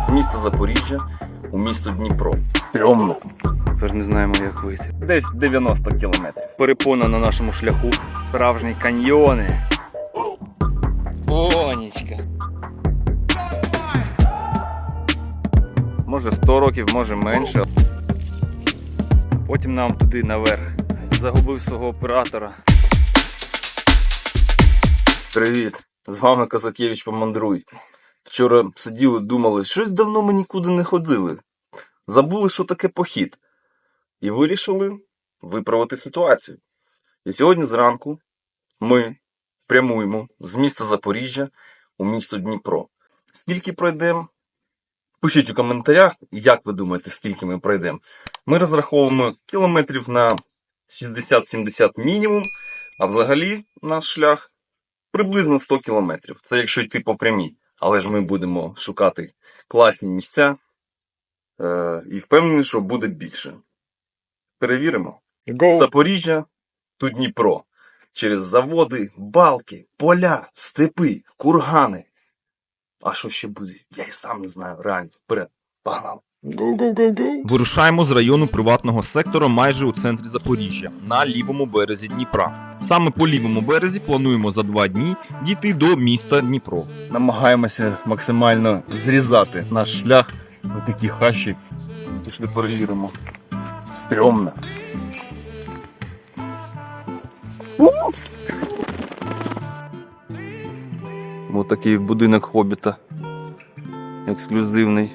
з міста Запоріжжя у місто Дніпро. Стрьомно. Тепер не знаємо, як вийти. Десь 90 кілометрів. Перепона на нашому шляху. Справжні каньйони. Онічка. Може 100 років, може менше. Потім нам туди наверх. Загубив свого оператора. Привіт! З вами Козакевич Помандруй. Вчора сиділи, думали, щось давно ми нікуди не ходили. Забули, що таке похід. І вирішили виправити ситуацію. І сьогодні зранку ми прямуємо з міста Запоріжжя у місто Дніпро. Скільки пройдемо? Пишіть у коментарях, як ви думаєте, скільки ми пройдемо. Ми розраховуємо кілометрів на 60-70 мінімум, а взагалі наш шлях приблизно 100 кілометрів. Це якщо йти по прямій. Але ж ми будемо шукати класні місця е- і впевнений, що буде більше. Перевіримо. З Запоріжжя тут Дніпро. Через заводи, балки, поля, степи, кургани. А що ще буде? Я і сам не знаю. Реально, вперед. Погнали. Вирушаємо з району приватного сектора майже у центрі Запоріжжя на лівому березі Дніпра. Саме по лівому березі плануємо за два дні дійти до міста Дніпро. Намагаємося максимально зрізати наш шлях на такі хащі. Пішли перевіримо. Стрьомно. Ось такий будинок хобіта. Ексклюзивний.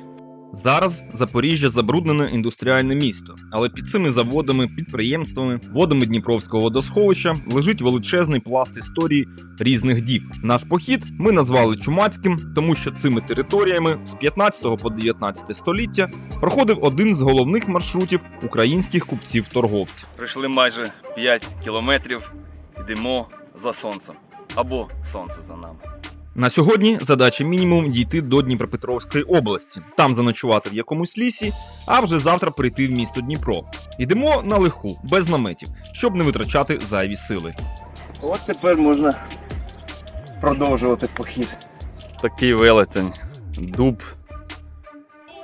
Зараз Запоріжжя забруднене індустріальне місто, але під цими заводами, підприємствами, водами Дніпровського водосховища лежить величезний пласт історії різних діб. Наш похід ми назвали чумацьким, тому що цими територіями з 15 по 19 століття проходив один з головних маршрутів українських купців-торговців. Прийшли майже 5 кілометрів, йдемо за сонцем. Або сонце за нами. На сьогодні задача мінімум дійти до Дніпропетровської області, там заночувати в якомусь лісі, а вже завтра прийти в місто Дніпро. Йдемо на легку, без наметів, щоб не витрачати зайві сили. От тепер можна продовжувати похід. Такий велетень. Дуб.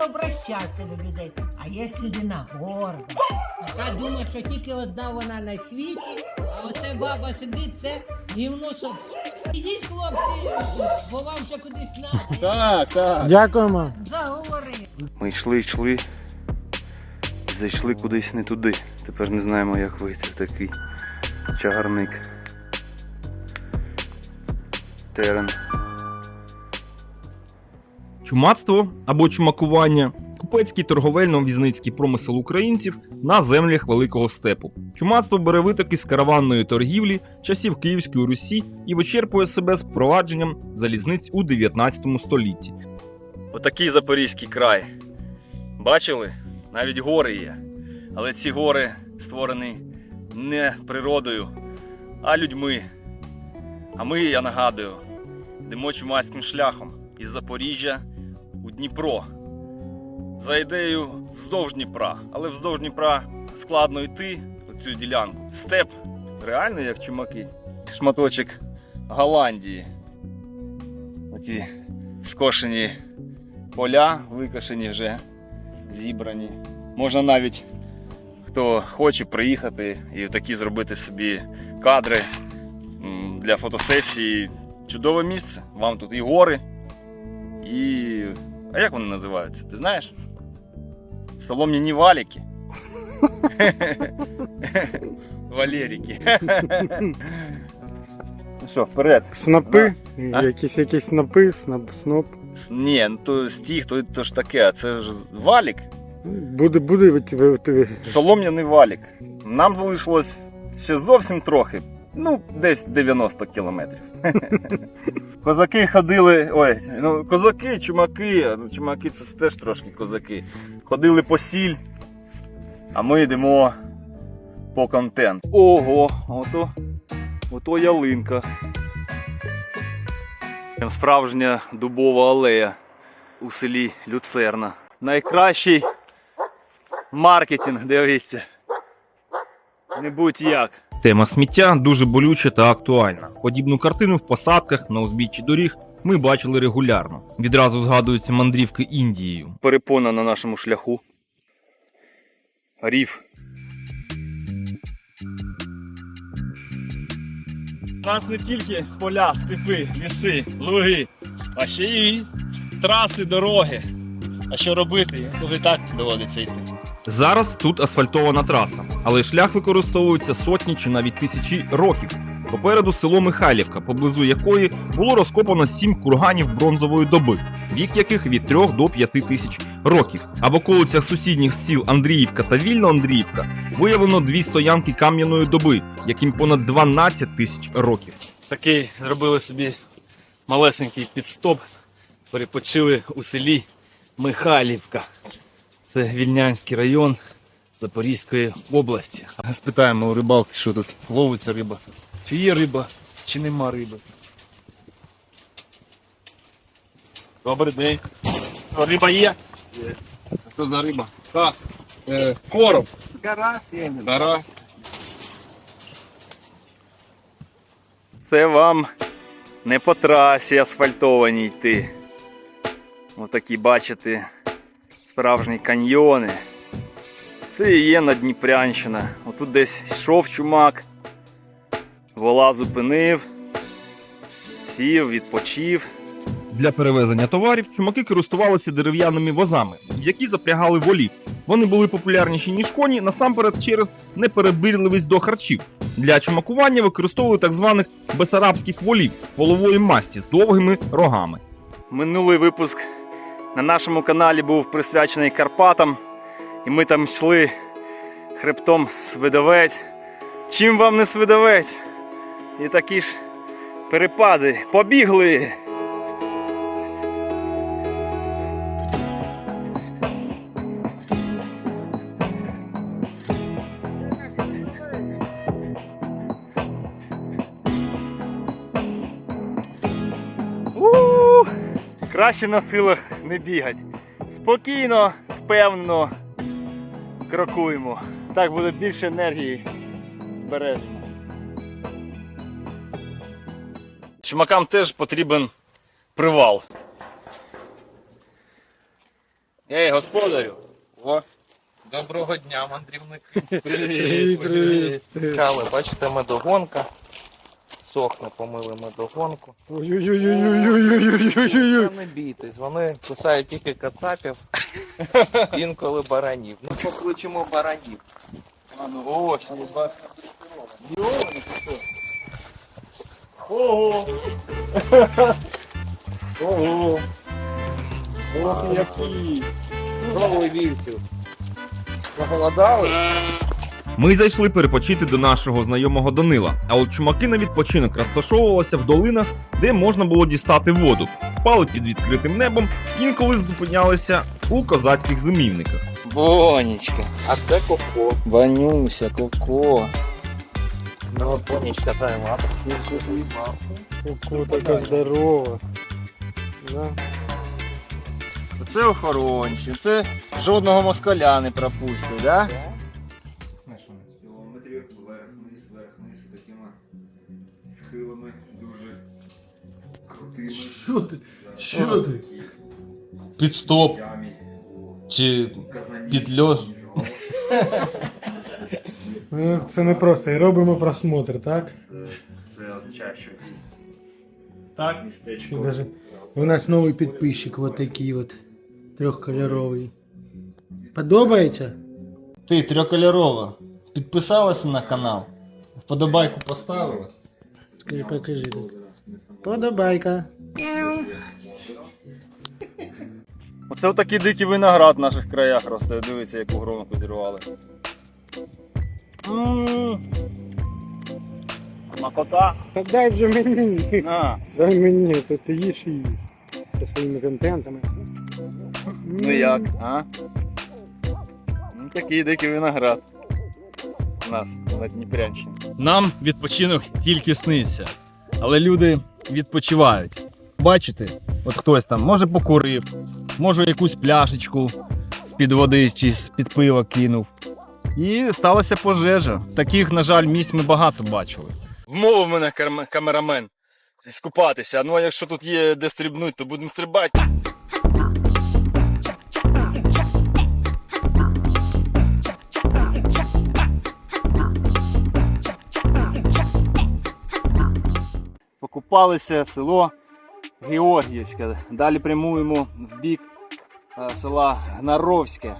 Обращатися до людей. А є людина горда. Яка думає, що тільки одна вона на світі, а оце баба сидить, це гівно, що ідіть, хлопці, бо вам ще кудись треба. Так, так. Дякуємо. Заговори. Ми йшли, йшли, зайшли кудись не туди. Тепер не знаємо, як вийти в такий чагарник. Терен. Чумацтво або чумакування купецький торговельно-візницький промисел українців на землях Великого степу. Чумацтво бере витоки з караванної торгівлі часів Київської Русі і вичерпує себе з впровадженням залізниць у 19 столітті. Отакий Запорізький край. Бачили? Навіть гори є. Але ці гори створені не природою, а людьми. А ми, я нагадую, йдемо чумацьким шляхом із Запоріжжя у Дніпро. За ідеєю вздовж Дніпра. Але вздовж Дніпра складно йти цю ділянку. Степ реально як чумаки. Шматочок Голландії. Оті скошені поля викошені вже, зібрані. Можна навіть, хто хоче, приїхати і такі зробити собі кадри для фотосесії. Чудове місце. Вам тут і гори, і. А як вони називаються? Ти знаєш? Солом'яні валіки. Валеріки. Ну що, вперед. Снопи, А? якісь якісь снопи, сноп, сноп. С- Ні, ну то стіг, то, то ж таке, а це ж валік. Буде, буде від тебе. Солом'яний валік. Нам залишилось ще зовсім трохи. Ну, десь 90 кілометрів. Козаки ходили. Ой, ну козаки, чумаки. Ну, чумаки це теж трошки козаки. Ходили по сіль, а ми йдемо по контент. Ого, ото, ото ялинка. Справжня дубова алея у селі Люцерна. Найкращий маркетинг, дивіться. Не будь як. Тема сміття дуже болюча та актуальна. Подібну картину в посадках на узбіччі доріг ми бачили регулярно. Відразу згадуються мандрівки Індією. Перепона на нашому шляху. Рів. У нас не тільки поля, степи, ліси, луги, а ще й траси, дороги. А що робити, коли так доводиться йти? Зараз тут асфальтована траса, але шлях використовується сотні чи навіть тисячі років. Попереду село Михайлівка, поблизу якої було розкопано сім курганів бронзової доби, вік яких від 3 до 5 тисяч років. А в околицях сусідніх сіл Андріївка та Вільно-Андріївка виявлено дві стоянки кам'яної доби, яким понад 12 тисяч років. Такий зробили собі малесенький підстоп, перепочили у селі Михайлівка. Це Вільнянський район Запорізької області. Спитаємо у рибалки, що тут ловиться риба. Чи є риба, чи нема риби. Добрий день. Що, риба є? Є. Що за риба? Так. Е, короб. Карась є. Карась. Це вам не по трасі асфальтованій йти. Отакі, бачите, справжні каньйони. Це і є Надніпрянщина. Отут десь йшов чумак, вола зупинив, сів, відпочив. Для перевезення товарів чумаки користувалися дерев'яними возами, в які запрягали волів. Вони були популярніші ніж коні насамперед через неперебірливість до харчів. Для чумакування використовували так званих бесарабських волів полової масті з довгими рогами. Минулий випуск на нашому каналі був присвячений Карпатам, і ми там йшли хребтом Свидовець. Чим вам не Свидовець? І такі ж перепади. Побігли! Краще на силах не бігать. Спокійно, впевнено крокуємо. Так буде більше енергії збережено. Чумакам теж потрібен привал. Ей, господарю! О, Доброго дня, мандрівники. привіт, привіт. Чекали, бачите, медогонка. Сохне, помили медогонку. Ой-ой-ой-ой-ой-ой-ой-ой-ой. Не бійтесь, вони кусають тільки кацапів, інколи баранів. Ми покличемо баранів. А ну, ось, ну, два. Ого! Ого! Ох, які! Знову вівців. Заголодали? Ми зайшли перепочити до нашого знайомого Данила, а от чумаки на відпочинок розташовувалися в долинах, де можна було дістати воду, спали під відкритим небом, інколи зупинялися у козацьких зимівниках. Бонечка, А це коко. Ванюся, коко. Ну, понічка та й лапа. Така здорова. Да. Це охоронці, це жодного москаля не пропустить, да? Що ти? Що ти? Підстоп Ямі, чи казані. підльот. Ну, Це не просто. І робимо просмотр, так? Це, означає, що Так. І містечко. даже у нас новий підписчик, вот такий от трьохкольоровий. Подобається? Ти трьохкольорова. Підписалася на канал? Вподобайку поставила? Скажи, покажи. Подобайка. Оце отакий дикий виноград в наших краях росте. Дивіться, яку громку зірвали. М. Смакота. Та дай вже мені. На. Дай мені, то ти їж і їж. Зі своїми контентами. Ну як, а? Ну, такий дикий виноград. У нас на Дніпрянщині. Нам відпочинок тільки сниться, але люди відпочивають. Бачите, от хтось там може покурив, може якусь пляшечку з-під води чи з-під пива кинув. І сталася пожежа. Таких, на жаль, місць ми багато бачили. Вмовив мене камерамен. скупатися. Ну а якщо тут є де стрибнути, то будемо стрибати. Покупалися село Георгіївське. Далі прямуємо в бік е, села Гнаровське.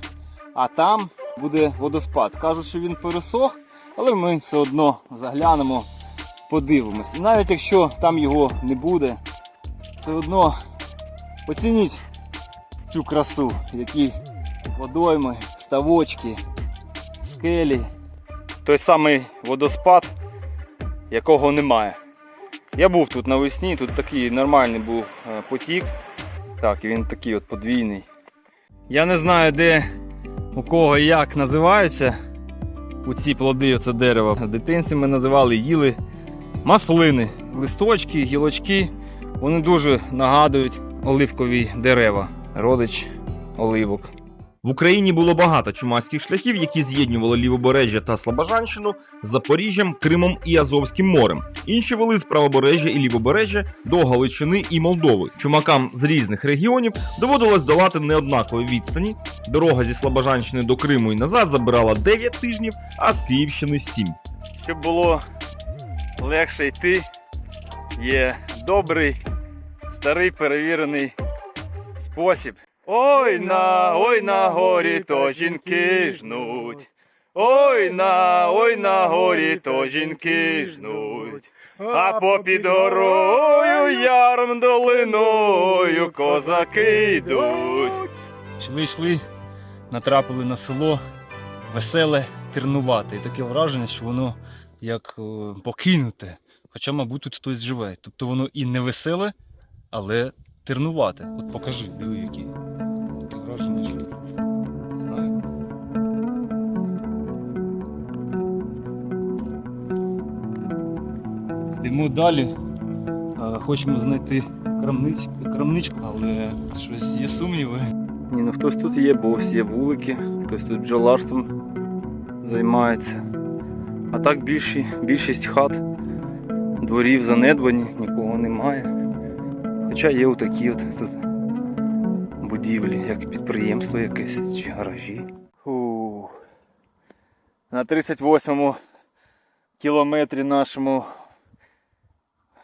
А там буде водоспад. Кажуть, що він пересох, але ми все одно заглянемо, подивимось. Навіть якщо там його не буде, все одно оцініть цю красу, які водойми, ставочки, скелі. Той самий водоспад, якого немає. Я був тут навесні, тут такий нормальний був е, потік. Так, і він такий от подвійний. Я не знаю, де у кого і як називаються у ці плоди, оце дерево. В дитинстві ми називали їли маслини, листочки, гілочки. Вони дуже нагадують оливкові дерева, родич оливок. В Україні було багато чумацьких шляхів, які з'єднували лівобережжя та Слобожанщину з Запоріжжям, Кримом і Азовським морем. Інші вели з правобережжя і лівобережжя до Галичини і Молдови. Чумакам з різних регіонів доводилось долати неоднакові відстані. Дорога зі Слобожанщини до Криму і назад забирала 9 тижнів, а з Київщини 7. Щоб було легше йти, є добрий, старий перевірений спосіб. Ой на, ой на горі, то жінки жнуть. Ой на, ой на горі, то жінки жнуть. А попід горою ярм долиною козаки йдуть. Йшли, йшли, натрапили на село веселе, тернувате. І таке враження, що воно як е, покинуте. Хоча, мабуть, тут хтось живе. Тобто воно і не веселе, але тернувате. От покажи, диви, які. Йдемо далі. Хочемо знайти крамниць, крамничку, але щось є сумніви. Ні, ну хтось тут є, бо всі є вулики, хтось тут бджоларством займається. А так більші, більшість хат, дворів занедбані, нікого немає. Хоча є отакі от тут будівлі, як підприємство якесь чи гаражі. Фу. На 38-му кілометрі нашому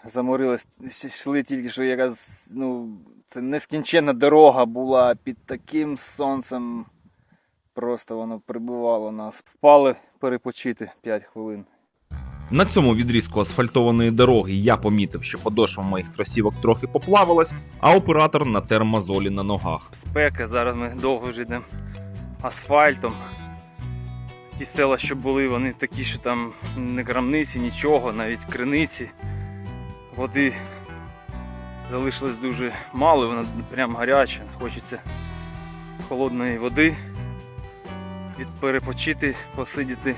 заморились, йшли тільки що якась, ну, це нескінченна дорога була під таким сонцем. Просто воно прибивало нас. Впали перепочити 5 хвилин. На цьому відрізку асфальтованої дороги я помітив, що подошва моїх кросівок трохи поплавилась, а оператор натер мозолі на ногах. Спека, зараз ми довго вже йдемо асфальтом. Ті села, що були, вони такі, що там не крамниці, нічого, навіть криниці. Води залишилось дуже мало, вона прям гаряча. Хочеться холодної води, перепочити, посидіти,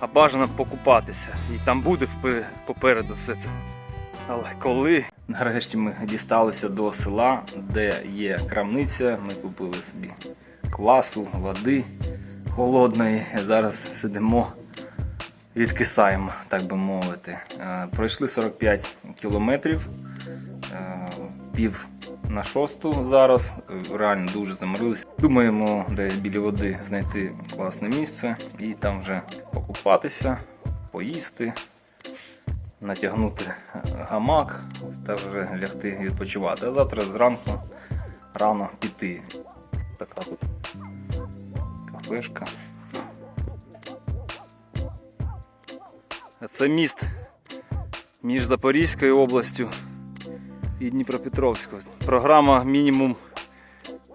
а бажано покупатися. І там буде попереду все це. Але коли? Нарешті ми дісталися до села, де є крамниця. Ми купили собі квасу, води холодної. Зараз сидимо, відкисаємо, так би мовити. Е, Пройшли 45 кілометрів, е, пів на шосту зараз. Е, Реально дуже заморилися. Думаємо десь біля води знайти класне місце і там вже покупатися, поїсти натягнути гамак та вже лягти відпочивати. А завтра зранку рано піти. Така тут кафешка. Це міст між Запорізькою областю і Дніпропетровською. Програма мінімум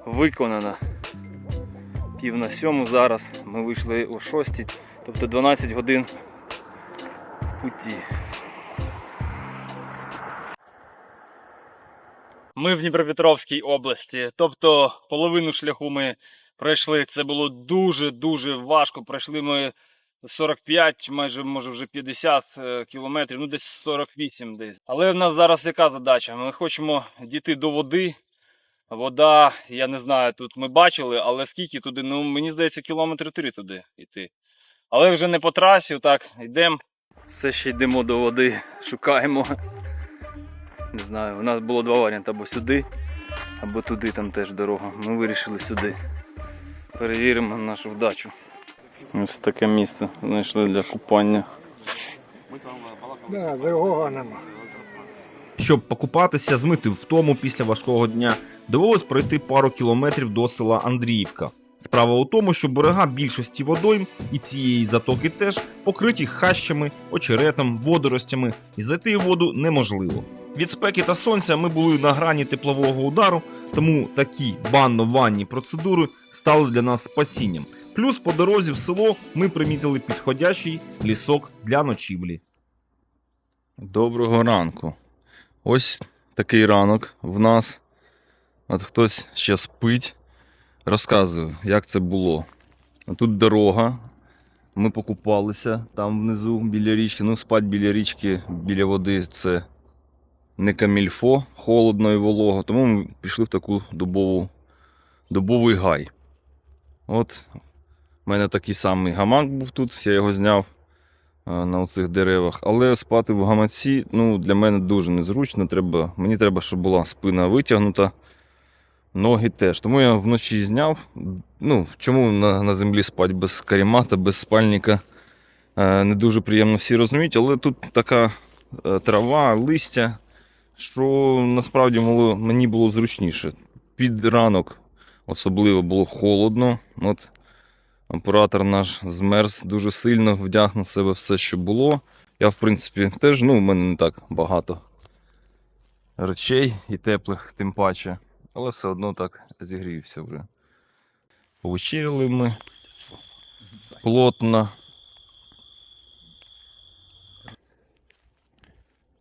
виконана. Пів на сьому зараз. Ми вийшли о 6, тобто 12 годин в путі. Ми в Дніпропетровській області, тобто половину шляху ми пройшли. Це було дуже-дуже важко. Пройшли ми 45, майже може вже 50 е, кілометрів, ну десь 48 десь. Але в нас зараз яка задача? Ми хочемо дійти до води. Вода, я не знаю, тут ми бачили, але скільки туди? Ну мені здається, кілометри три туди йти. Але вже не по трасі, так, йдемо. Все ще йдемо до води, шукаємо Не знаю, у нас було два варіанти або сюди, або туди, там теж дорога. Ми вирішили сюди. Перевіримо нашу вдачу. Ось таке місце знайшли для купання. Да, другого нема. Щоб покупатися, змити втому після важкого дня, довелось пройти пару кілометрів до села Андріївка. Справа у тому, що берега більшості водойм і цієї затоки теж покриті хащами, очеретом, водоростями, і зайти в воду неможливо. Від спеки та сонця ми були на грані теплового удару, тому такі банно-ванні процедури стали для нас спасінням. Плюс по дорозі в село ми примітили підходящий лісок для ночівлі. Доброго ранку. Ось такий ранок в нас. От хтось ще спить. Розказую, як це було. Тут дорога. Ми покупалися там внизу біля річки. Ну, спать біля річки, біля води це не камільфо, холодно і волого. Тому ми пішли в таку дубову, дубовий гай. От у мене такий самий гамак був тут, я його зняв е, на оцих деревах. Але спати в гамаці ну, для мене дуже незручно. Треба, мені треба, щоб була спина витягнута, ноги теж. Тому я вночі зняв. Ну, чому на, на землі спати без карімата, без спальника? Е, не дуже приємно всі розуміють, але тут така е, трава, листя, що насправді мені було зручніше. Під ранок особливо було холодно. От Оператор наш змерз дуже сильно, вдяг на себе все, що було. Я, в принципі, теж, ну, у мене не так багато речей і теплих, тим паче. Але все одно так зігрівся вже. Повечеряли ми плотно.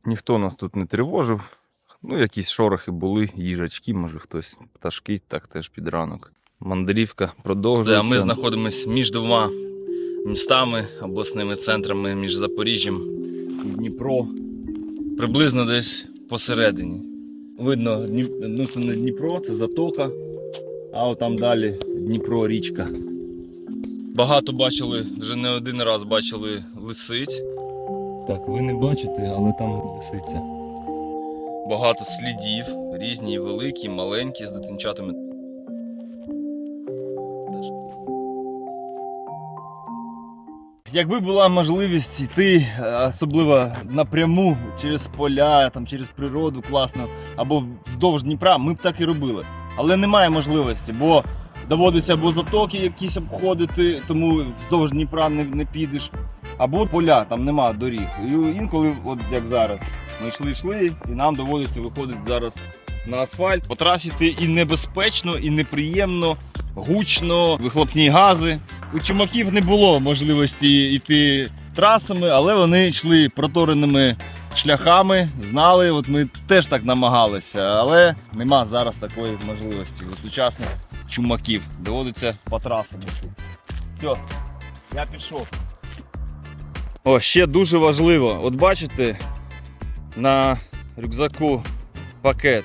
Ніхто нас тут не тривожив. Ну, якісь шорохи були, їжачки, може хтось, пташки, так теж під ранок. Мандрівка Да, ми знаходимося між двома містами, обласними центрами, між Запоріжжям і Дніпро. Приблизно десь посередині. Видно, ну це не Дніпро, це затока, а там далі Дніпро річка. Багато бачили, вже не один раз бачили лисиць. Так, ви не бачите, але там лисиця. Багато слідів, різні, великі, маленькі, з дитинчатами. Якби була можливість йти, е, особливо напряму через поля, там, через природу класно, або вздовж Дніпра, ми б так і робили. Але немає можливості, бо доводиться або затоки якісь обходити, тому вздовж Дніпра не, не підеш, або поля, там нема доріг. І інколи, от як зараз, ми йшли, йшли, і нам доводиться виходити зараз на асфальт. По трасі йти і небезпечно, і неприємно, гучно, вихлопні гази. У чумаків не було можливості йти трасами, але вони йшли протореними шляхами, знали. От ми теж так намагалися, але нема зараз такої можливості у сучасних чумаків. Доводиться по трасам. Все, я пішов. О, ще дуже важливо. От бачите, на рюкзаку пакет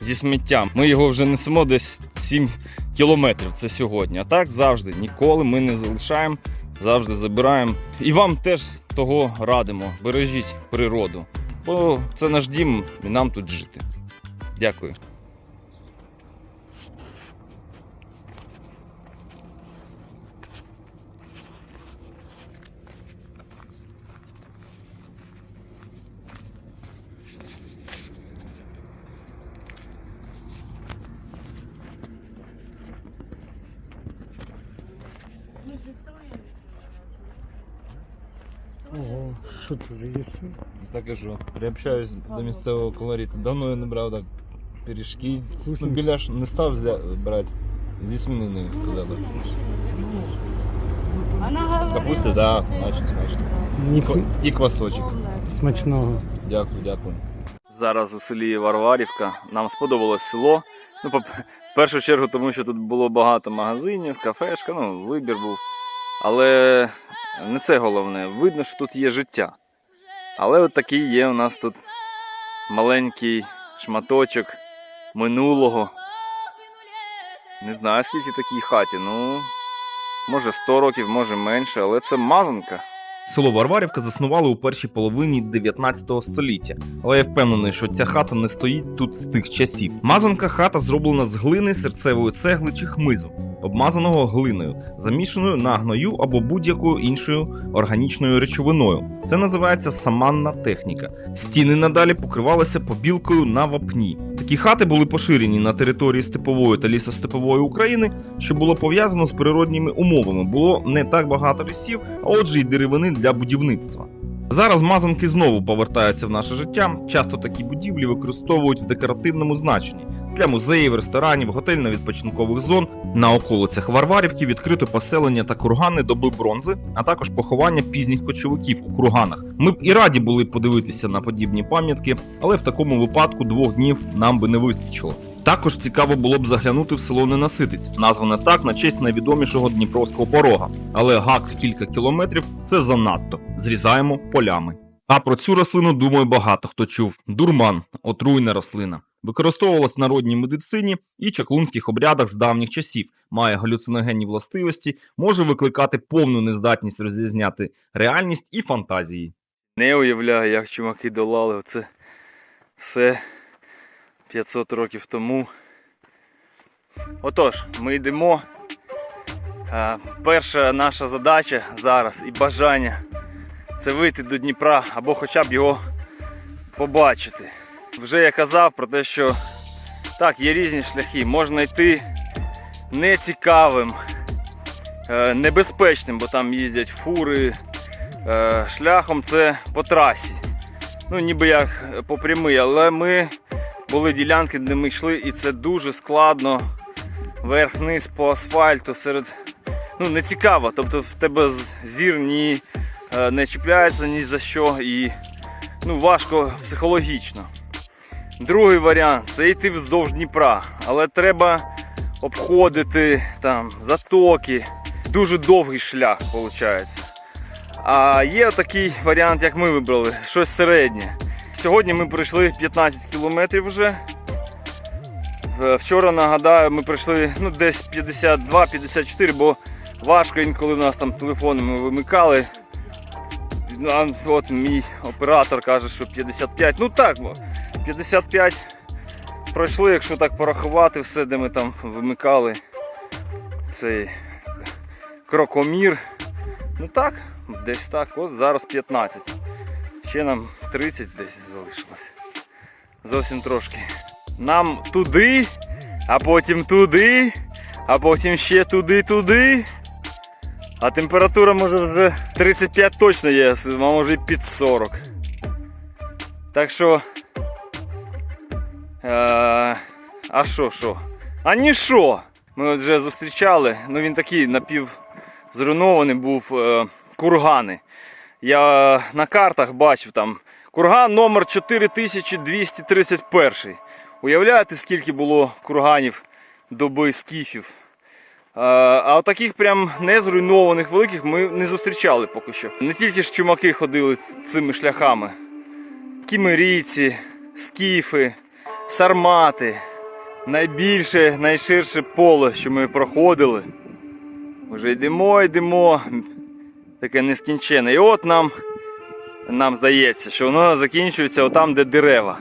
зі сміттям. Ми його вже несемо десь 7 кілометрів. Це сьогодні. А так завжди ніколи ми не залишаємо, завжди забираємо. І вам теж того радимо. Бережіть природу. Бо це наш дім і нам тут жити. Дякую. Ого, що тут вже є? Так і що, приобщаюсь до місцевого колориту. Давно я не брав так пиріжки. Ну, біляш не став взя- брати. Зі свининою сказали. З капусти, так, да, смачно, смачно. І ква- І квасочок. смачного. Дякую, дякую. Зараз у селі Варварівка. Нам сподобалось село. Ну, по в першу чергу, тому що тут було багато магазинів, кафешка, ну, вибір був. Але не це головне. Видно, що тут є життя. Але от такий є у нас тут маленький шматочок минулого. Не знаю, скільки такій хаті. Ну, може 100 років, може менше, але це мазанка. Село Варварівка заснували у першій половині 19 століття, але я впевнений, що ця хата не стоїть тут з тих часів. Мазанка хата зроблена з глини, серцевої цегли чи хмизу, обмазаного глиною, замішаною на гною або будь-якою іншою органічною речовиною. Це називається саманна техніка. Стіни надалі покривалися побілкою на вапні. Такі хати були поширені на території степової та лісостепової України, що було пов'язано з природніми умовами. Було не так багато лісів, а отже, й деревини для будівництва. Зараз мазанки знову повертаються в наше життя. Часто такі будівлі використовують в декоративному значенні для музеїв, ресторанів, готельно-відпочинкових зон. На околицях Варварівки відкрито поселення та кургани доби бронзи, а також поховання пізніх кочовиків у курганах. Ми б і раді були подивитися на подібні пам'ятки, але в такому випадку двох днів нам би не вистачило. Також цікаво було б заглянути в село Ненаситець, назване так на честь найвідомішого дніпровського порога. Але гак в кілька кілометрів це занадто. Зрізаємо полями. А про цю рослину, думаю, багато хто чув. Дурман отруйна рослина. Використовувалась в народній медицині і чаклунських обрядах з давніх часів, має галюциногенні властивості, може викликати повну нездатність розрізняти реальність і фантазії. Не уявляю, як чумаки долали це все 500 років тому. Отож, ми йдемо. Перша наша задача зараз і бажання це вийти до Дніпра або хоча б його побачити. Вже я казав про те, що так, є різні шляхи. Можна йти нецікавим, е, небезпечним, бо там їздять фури, Е, шляхом це по трасі. Ну, ніби як по прямій, але ми були ділянки, де ми йшли, і це дуже складно. Вверх-вниз по асфальту серед. Ну, не цікаво. Тобто в тебе зір ні е, не чіпляється ні за що і ну, важко психологічно. Другий варіант це йти вздовж Дніпра, але треба обходити там затоки. Дуже довгий шлях виходить. А є такий варіант, як ми вибрали, щось середнє. Сьогодні ми пройшли 15 кілометрів вже. Вчора, нагадаю, ми пройшли ну, десь 52-54, бо важко інколи в нас там телефони ми вимикали. От мій оператор каже, що 55. Ну так, 55 пройшли, якщо так порахувати все, де ми там вимикали цей крокомір. Ну так, десь так. От зараз 15. Ще нам 30 десь залишилось. Зовсім трошки. Нам туди, а потім туди, а потім ще туди-туди. А температура може вже 35 точно є, а може і під 40. Так що. Е, а що, що? А ні що? Ми от вже зустрічали, ну він такий напів зруйнований був е, кургани. Я на картах бачив там курган номер 4231. Уявляєте, скільки було курганів доби скіфів? Е, А от таких прям незруйнованих великих ми не зустрічали поки що. Не тільки ж чумаки ходили цими шляхами. Кімерійці, скіфи, сармати. Найбільше, найширше поле, що ми проходили. Вже йдемо, йдемо. Таке нескінченне. І от нам, нам здається, що воно закінчується отам, де дерева.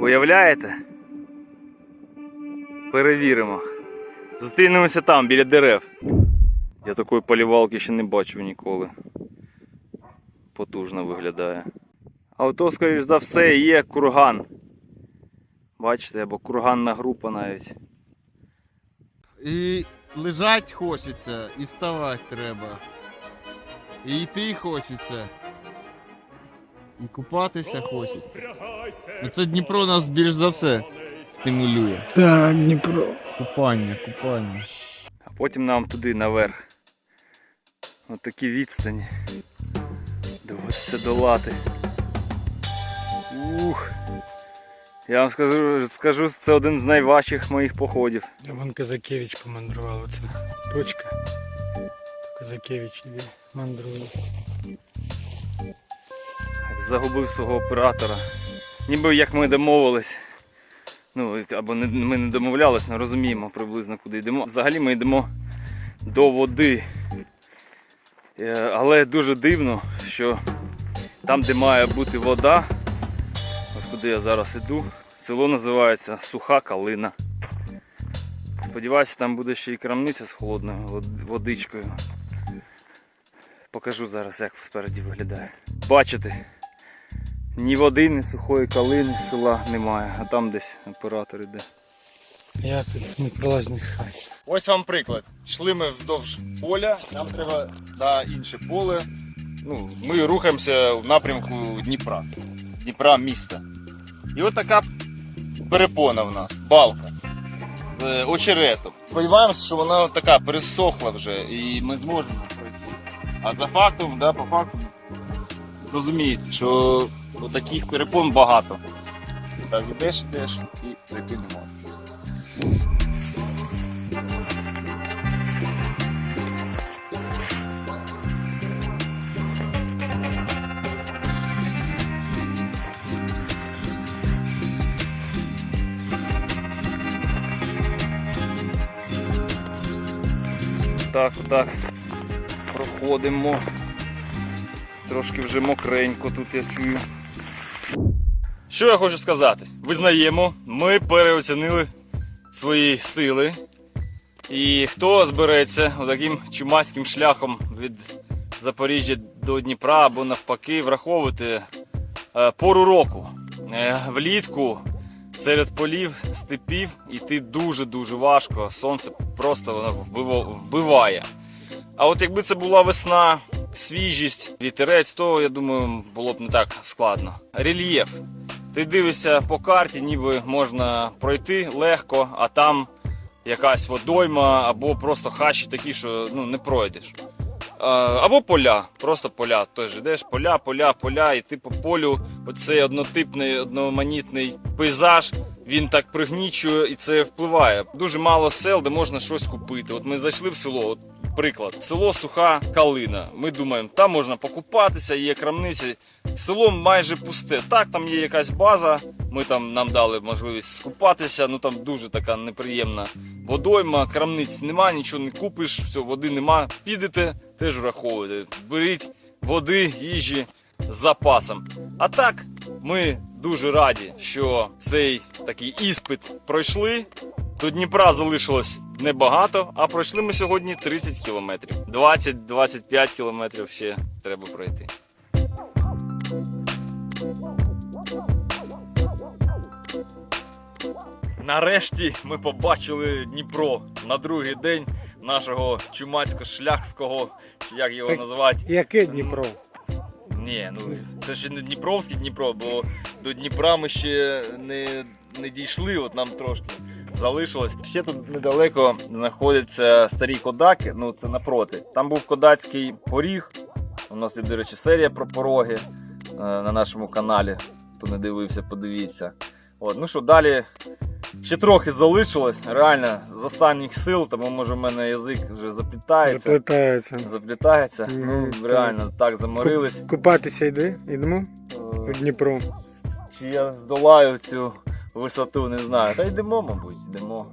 Уявляєте? Перевіримо. Зустрінемося там, біля дерев. Я такої полівалки ще не бачив ніколи. Потужно виглядає. А ото, скоріш за все, є курган. Бачите, або курганна група навіть. І лежать хочеться, і вставати треба. І йти хочеться. І купатися хочеться. Це Дніпро нас більш за все стимулює. Так, Дніпро. Купання, купання. А потім нам туди наверх. Ось такі відстані. Доводиться долати. Ух. Я вам скажу, скажу, це один з найважчих моїх походів. Вон Казакевич помандрував, оце точка. Казакевич іде, мандрує. Загубив свого оператора. Ніби як ми домовились. Ну, або не, ми не домовлялись, але розуміємо приблизно куди йдемо. Взагалі ми йдемо до води. Е, Але дуже дивно, що там, де має бути вода, куди я зараз іду, село називається Суха Калина. Сподіваюся, там буде ще і крамниця з холодною водичкою. Покажу зараз, як спереді виглядає. Бачите, ні води, ні сухої калини села немає, а там десь оператор іде. Я тут не пролазник хай. Ось вам приклад. Йшли ми вздовж поля, нам треба на інше поле. Ну, ми рухаємося в напрямку Дніпра. Дніпра міста. І от така перепона в нас, балка. Е, очеретом. Сподіваємося, що вона така пересохла вже і ми зможемо пройти. А за фактом, да, по факту, розумієте, що таких перепон багато. Так, ідеш, ідеш і прийти не можеш. Так, так. Проходимо. Трошки вже мокренько тут я чую. Що я хочу сказати? Визнаємо, ми переоцінили свої сили. І хто збереться таким чумацьким шляхом від Запоріжжя до Дніпра або навпаки, враховувати е, пору року. Е, влітку серед полів, степів іти дуже-дуже важко. Сонце просто воно вбиває. А от якби це була весна, свіжість, вітерець, то я думаю, було б не так складно. Рельєф. Ти дивишся по карті, ніби можна пройти легко, а там якась водойма або просто хащі такі, що ну, не пройдеш. Або поля, просто поля. Тож йдеш поля, поля, поля, і ти по полю, оцей однотипний, одноманітний пейзаж, він так пригнічує і це впливає. Дуже мало сел, де можна щось купити. От ми зайшли в село, от приклад, село Суха Калина. Ми думаємо, там можна покупатися, є крамниці. Село майже пусте. Так, там є якась база. Ми там нам дали можливість скупатися. Ну там дуже така неприємна водойма, крамниць нема, нічого не купиш, все, води нема. Підете, теж враховуйте. Беріть води, їжі з запасом. А так, ми дуже раді, що цей такий іспит пройшли. До Дніпра залишилось небагато, а пройшли ми сьогодні 30 кілометрів. 20-25 кілометрів ще треба пройти. Нарешті ми побачили Дніпро на другий день нашого чумацько-шляхського, як його Так. називати. Яке Дніпро? Ні, ну це ще не Дніпровський Дніпро, бо до Дніпра ми ще не, не дійшли, от нам трошки залишилось. Ще тут недалеко знаходяться старі кодаки, ну це напроти. Там був кодацький поріг. У нас є, до речі, серія про пороги е, на нашому каналі. Хто не дивився, подивіться. От, ну що, далі ще трохи залишилось, реально з останніх сил, тому може в мене язик вже заплітається. Заплітається. Мгм, Ну, реально так заморились. Купатися йди, йдемо Е, в Дніпро. Чи я здолаю цю висоту, не знаю. Та йдемо, мабуть, йдемо.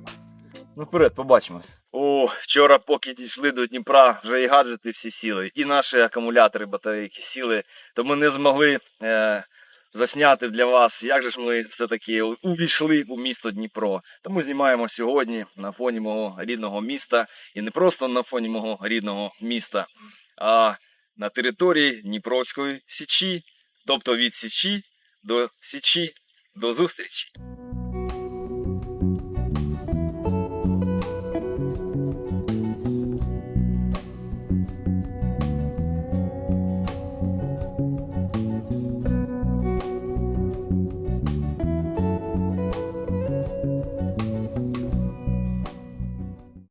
Ну, вперед, побачимось. О, вчора, поки дійшли до Дніпра, вже і гаджети всі сіли, і наші акумулятори, батарейки сіли, то ми не змогли е, засняти для вас, як же ж ми все-таки увійшли у місто Дніпро. Тому знімаємо сьогодні на фоні мого рідного міста. І не просто на фоні мого рідного міста, а на території Дніпровської Січі. Тобто від Січі до Січі. До зустрічі!